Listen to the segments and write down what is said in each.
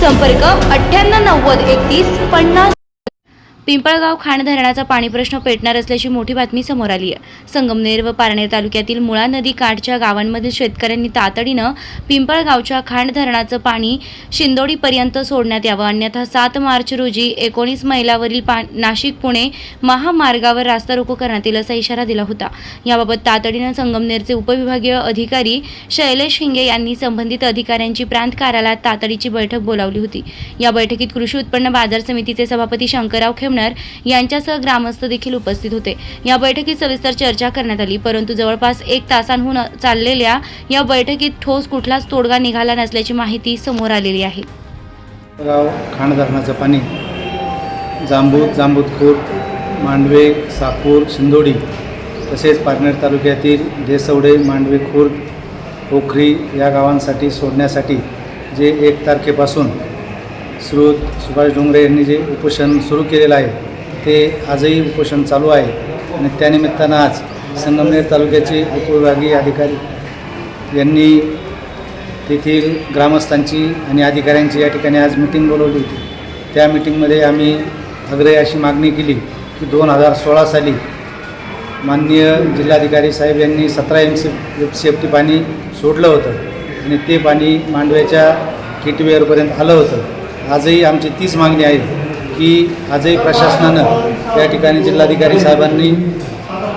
संपर्क अठ्ठ्याण्णव नव्वद एकतीस पन्नास पिंपळगाव खाण धरणाचा पाणी प्रश्न पेटणार असल्याची मोठी बातमी समोर आली आहे. संगमनेर व पारनेर तालुक्यातील मुळा नदी काठच्या गावांमधील शेतकऱ्यांनी तातडीनं पिंपळगावच्या खांड धरणाचं पाणी शिंदोडीपर्यंत सोडण्यात यावं. अन्यथा सात मार्च रोजी एकोणीस मैलावरील पा नाशिक पुणे महामार्गावर रास्ता रोको करण्यात येईल असा इशारा दिला होता. याबाबत तातडीनं संगमनेरचे उपविभागीय अधिकारी शैलेश हिंगे यांनी संबंधित अधिकाऱ्यांची प्रांत कार्यालयात तातडीची बैठक बोलावली होती. या बैठकीत कृषी उत्पन्न बाजार समितीचे सभापती शंकरराव खेमणर यांच्यासह ग्रामस्थ देखील उपस्थित होते. या बैठकीत सविस्तर चर्चा करण्यात आली परंतु जवळपास एक तासांहून चाललेल्या या बैठकीत ठोस कुठलाच तोडगा निघाला नसल्याची माहिती समोर आलेली आहे. गाव खाण धरणाचं पाणी जांबूत जांबूत खुर्द मांडवे सापूर शिंदोडी तसेच पारनेर तालुक्यातील देसवडे मांडवे खुर्द पोखरी या गावांसाठी सोडण्यासाठी जे एक तारखेपासून श्रोत सुभाष डोंगरे यांनी जे उपोषण सुरू केलेलं आहे ते आजही उपोषण चालू आहे. आणि त्यानिमित्तानं आज संगमनेर तालुक्याचे उपविभागीय अधिकारी यांनी तेथील ग्रामस्थांची आणि अधिकाऱ्यांची या ठिकाणी आज मिटिंग बोलवली होती. त्या मिटिंगमध्ये आम्ही आग्रही अशी मागणी केली की दोन हजार सोळा साली माननीय जिल्हाधिकारी साहेब यांनी सतरा M C F C F T पाणी सोडलं होतं. आणि ते पाणी मांडव्याच्या केटीवेअरपर्यंत आलं होतं. आजही आमची तीच मागणी आहे की आजही प्रशासनानं या ठिकाणी जिल्हाधिकारी साहेबांनी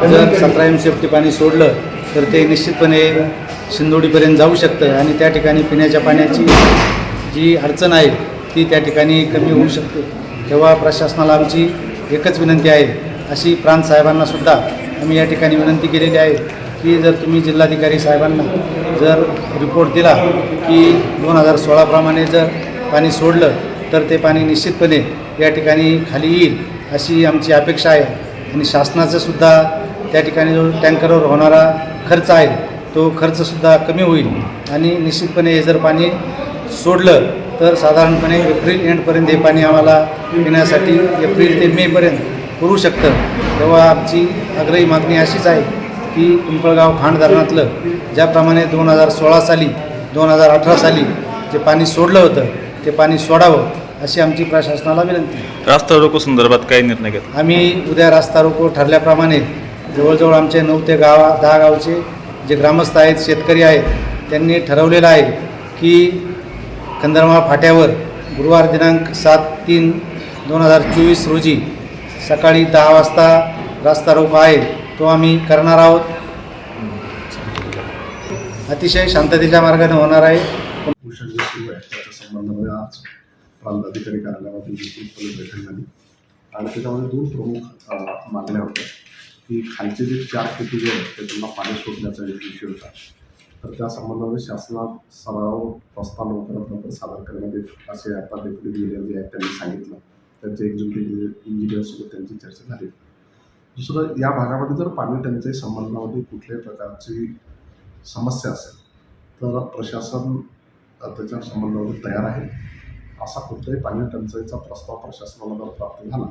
जर सतरा एम सी एफ टी पाणी सोडलं तर ते निश्चितपणे शिंदोडीपर्यंत जाऊ शकतं आणि त्या ठिकाणी पिण्याच्या पाण्याची जी अडचण आहे ती त्या ठिकाणी कमी होऊ शकते. तेव्हा प्रशासनाला आमची एकच विनंती आहे अशी प्रांत साहेबांनासुद्धा आम्ही या ठिकाणी विनंती केलेली आहे की जर तुम्ही जिल्हाधिकारी साहेबांना जर रिपोर्ट दिला की दोन हजार सोळाप्रमाणे जर पाणी सोडलं तर ते पाणी निश्चितपणे या ठिकाणी खाली येईल अशी आमची अपेक्षा आहे. आणि शासनाचं सुद्धा त्या ठिकाणी जो टँकरवर होणारा खर्च आहे तो खर्चसुद्धा कमी होईल. आणि निश्चितपणे हे जर पाणी सोडलं तर साधारणपणे एप्रिल एंडपर्यंत हे पाणी आम्हाला पिण्यासाठी एप्रिल ते मेपर्यंत पुरू शकतं. तेव्हा आमची आग्रही मागणी अशीच आहे की पिंपळगाव खांड धरणातलं ज्याप्रमाणे दोन हजार सोळा साली दोन हजार अठरा साली जे पाणी सोडलं होतं ते पाणी सोडावं अशी आमची प्रशासनाला विनंती. रास्ता रोको संदर्भात काय निर्णय घेतला? आम्ही उद्या रास्ता रोको ठरल्याप्रमाणे जवळजवळ आमचे नऊ ते गावा दहा गावचे जे ग्रामस्थ आहेत शेतकरी आहेत त्यांनी ठरवलेलं आहे की खंदरमाळ फाट्यावर गुरुवार दिनांक सात तीन दोन हजार चोवीस रोजी सकाळी दहा वाजता रास्ता रोको आहे तो आम्ही करणार आहोत. अतिशय शांततेच्या मार्गाने होणार आहे. भूषण जे सुरू आहे त्याच्या संबंधामध्ये आज प्रांत अधिकारी कार्यालयामध्ये विस्तृतपणे बैठक झाली आणि त्याच्यामध्ये दोन प्रमुख अ, मागण्या होत्या. की खालचे जे चार खेती जे आहेत ते त्यांना पाणी सोडण्याचा एक विषय होता. तर त्या संबंधामध्ये शासनात सराव प्रस्ताव लवकरात लवकर सादर करण्यात येत असे आता डेप्युटी इंजिनियर जे आहेत त्यांनी सांगितलं. त्यांचे एक्झिक्युटिव्ह इंजिनियरसोबत त्यांची चर्चा झाली. दुसरं या भागामध्ये जर पाणी टंचाई संबंधामध्ये कुठल्याही प्रकारची समस्या असेल तर प्रशासन त्याच्या संबंधामध्ये तयार आहे. असा कुठलाही पाणी टंचाईचा प्रस्ताव प्रशासनाला जर प्राप्त झाला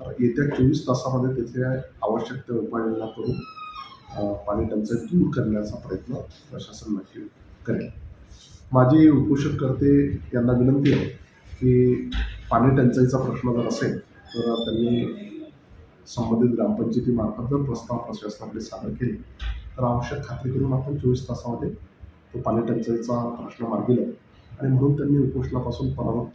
तर येत्या चोवीस तासामध्ये तिथे आवश्यक त्या उपाययोजना करून पाणी टंचाई दूर करण्याचा प्रयत्न प्रशासन नक्की करेल. माझी उपोषणकर्ते यांना विनंती आहे की पाणी टंचाईचा प्रश्न जर असेल तर त्यांनी संबंधित ग्रामपंचायतीमार्फत जर प्रस्ताव प्रशासनाकडे सादर केले तर आवश्यक खात्री करून आपण चोवीस तासामध्ये तो पाणी टंचाईचा प्रश्न मार्गी लावू आणि म्हणून त्यांनी उपोषणापासून परामुक्त